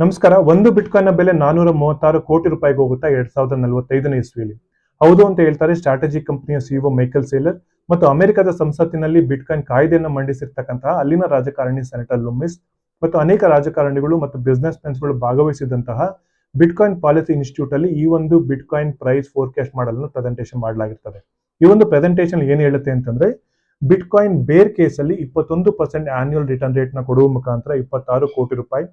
ನಮಸ್ಕಾರ. ಒಂದು ಬಿಟ್ಕಾಯಿನ್ ಬೆಲೆ ನಾನೂರ ಮೂವತ್ತಾರು ಕೋಟಿ ರೂಪಾಯಿಗೆ ಹೋಗುತ್ತಾ ಎರಡ್ ಸಾವಿರದ ನಲವತ್ತೈದನೇ ಇಸ್ವಿಯಲ್ಲಿ. ಹೌದು ಅಂತ ಹೇಳ್ತಾರೆ ಸ್ಟ್ರಾಟಜಿ ಕಂಪನಿಯ ಸಿಇಒ ಮೈಕೆಲ್ ಸೇಲರ್ ಮತ್ತು ಅಮೆರಿಕದ ಸಂಸತ್ತಿನಲ್ಲಿ ಬಿಟ್ಕಾಯಿನ್ ಕಾಯ್ದೆಯನ್ನು ಮಂಡಿಸಿರ್ತಕ್ಕಂತಹ ಅಲ್ಲಿನ ರಾಜಕಾರಣಿ ಸೆನೆಟರ್ ಲುಮಿಸ್ ಮತ್ತು ಅನೇಕ ರಾಜಕಾರಣಿಗಳು ಮತ್ತು ಬಿಸ್ನೆಸ್ ಮೆನ್ಸ್ಗಳು ಭಾಗವಹಿಸಿದಂತಹ ಬಿಟ್ಕಾಯಿನ್ ಪಾಲಿಸಿ ಇನ್ಸ್ಟಿಟ್ಯೂಟ್ ಅಲ್ಲಿ ಈ ಒಂದು ಬಿಟ್ಕಾಯಿನ್ ಪ್ರೈಸ್ ಫೋರ್ಕಾಸ್ಟ್ ಮಾಡಲು ಪ್ರೆಸೆಂಟೇಷನ್ ಮಾಡಲಾಗಿರ್ತದೆ. ಈ ಒಂದು ಪ್ರೆಸೆಂಟೇಷನ್ ಏನ್ ಹೇಳುತ್ತೆ ಅಂತಂದ್ರೆ ಬಿಟ್ಕಾಯಿನ್ ಬೇರ್ ಕೇಸಲ್ಲಿ ಇಪ್ಪತ್ತೊಂದು ಪರ್ಸೆಂಟ್ ಆನ್ಯುವಲ್ ರಿಟರ್ನ್ ರೇಟ್ನ ಕೊಡುವ ಮುಖಾಂತರ ಇಪ್ಪತ್ತಾರು ಕೋಟಿ ರೂಪಾಯಿ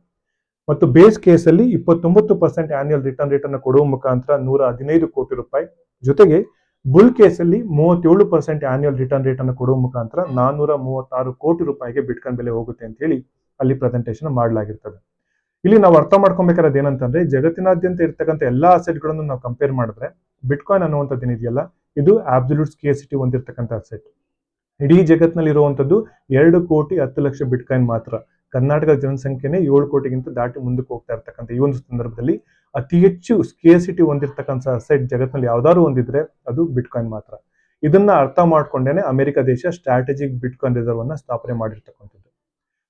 ಮತ್ತು ಬೇಸ್ ಕೇಸಲ್ಲಿ ಇಪ್ಪತ್ತೊಂಬತ್ತು ಪರ್ಸೆಂಟ್ ಆನ್ಯುವಲ್ ರಿಟರ್ನ್ ರೇಟ್ ಅನ್ನು ಕೊಡುವ ಮುಖಾಂತರ ನೂರ ಹದಿನೈದು ಕೋಟಿ ರೂಪಾಯಿ. ಜೊತೆಗೆ ಬುಲ್ ಕೇಸಲ್ಲಿ ಮೂವತ್ತೇಳು ಪರ್ಸೆಂಟ್ ಆನ್ಯುವಲ್ ರಿಟರ್ನ್ ರೇಟ್ ಅನ್ನು ಕೊಡುವ ಮುಖಾಂತರ ನಾನೂರ ಮೂವತ್ತಾರು ಕೋಟಿ ರೂಪಾಯಿಗೆ ಬಿಟ್ಕಾಯಿನ್ ಬೆಲೆ ಹೋಗುತ್ತೆ ಅಂತ ಹೇಳಿ ಅಲ್ಲಿ ಪ್ರೆಸೆಂಟೇಷನ್ ಮಾಡಲಾಗಿರ್ತದೆ. ಇಲ್ಲಿ ನಾವು ಅರ್ಥ ಮಾಡ್ಕೊಬೇಕಾದ್ರೆ ಏನಂತಂದ್ರೆ ಜಗತ್ತಿನಾದ್ಯಂತ ಇರ್ತಕ್ಕಂಥ ಎಲ್ಲಾ ಅಸೆಟ್ಗಳನ್ನು ನಾವು ಕಂಪೇರ್ ಮಾಡಿದ್ರೆ ಬಿಟ್ಕಾಯಿನ್ ಅನ್ನುವಂಥದ್ದು ಏನಿದೆಯಲ್ಲ, ಇದು ಆಬ್ಸಲ್ಯೂಟ್ ಸ್ಕೇಸಿಟಿ ಹೊಂದಿರತಕ್ಕಂಥ ಅಸೆಟ್ ಇಡೀ ಜಗತ್ತಿನಲ್ಲಿ ಇರುವಂತದ್ದು ಎರಡು ಕೋಟಿ ಹತ್ತು ಲಕ್ಷ ಬಿಟ್ಕಾಯಿನ್ ಮಾತ್ರ. ಕರ್ನಾಟಕದ ಜನಸಂಖ್ಯೆನೇ ಏಳು ಕೋಟಿಗಿಂತ ದಾಟಿ ಮುಂದಕ್ಕೆ ಹೋಗ್ತಾ ಇರ್ತಕ್ಕಂಥ ಈ ಒಂದು ಸಂದರ್ಭದಲ್ಲಿ ಅತಿ ಹೆಚ್ಚು ಸ್ಕೇಸಿಟಿ ಹೊಂದಿರತಕ್ಕಂಥ ಸೆಟ್ ಜಗತ್ತಿನಲ್ಲಿ ಯಾವ್ದಾದ್ರು ಒಂದಿದ್ರೆ ಅದು ಬಿಟ್ಕಾಯಿನ್ ಮಾತ್ರ. ಇದನ್ನ ಅರ್ಥ ಮಾಡ್ಕೊಂಡೇನೆ ಅಮೆರಿಕ ದೇಶ ಸ್ಟ್ರಾಟಜಿಕ್ ಬಿಟ್ಕಾಯಿನ್ ರಿಸರ್ವ್ ಅನ್ನ ಸ್ಥಾಪನೆ ಮಾಡಿರ್ತಕ್ಕಂಥದ್ದು.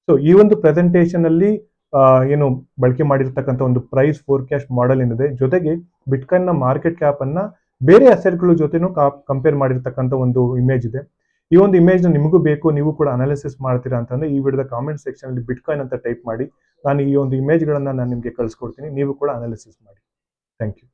ಸೊ ಈ ಒಂದು ಪ್ರೆಸೆಂಟೇಷನ್ ಅಲ್ಲಿ ಏನು ಬಳಕೆ ಮಾಡಿರ್ತಕ್ಕಂಥ ಒಂದು ಪ್ರೈಸ್ ಫೋರ್ಕಾಸ್ಟ್ ಮಾಡೆಲ್ ಏನಿದೆ, ಜೊತೆಗೆ ಬಿಟ್ಕಾಯಿನ್ನ ಮಾರ್ಕೆಟ್ ಕ್ಯಾಪ್ ಅನ್ನ ಬೇರೆ ಅಸೆಟ್ಗಳ ಜೊತೆನೂ ಕಂಪೇರ್ ಮಾಡಿರ್ತಕ್ಕಂಥ ಒಂದು ಇಮೇಜ್ ಇದೆ. ಈ ಒಂದು ಇಮೇಜ್ ನಿಮಗೂ ಬೇಕು, ನೀವು ಕೂಡ ಅನಾಲಿಸಿಸ್ ಮಾಡ್ತೀರಾ ಅಂತಂದ್ರೆ ಈ ವಿಡಿಯೋದ ಕಾಮೆಂಟ್ ಸೆಕ್ಷನ್ ಅಲ್ಲಿ ಬಿಟ್ಕಾಯಿನ್ ಅಂತ ಟೈಪ್ ಮಾಡಿ, ನಾನು ಈ ಒಂದು ಇಮೇಜ್ಗಳನ್ನು ನಾನು ನಿಮಗೆ ಕಳಿಸ್ಕೊಡ್ತೀನಿ, ನೀವು ಕೂಡ ಅನಾಲಿಸಿಸ್ ಮಾಡಿ. Thank you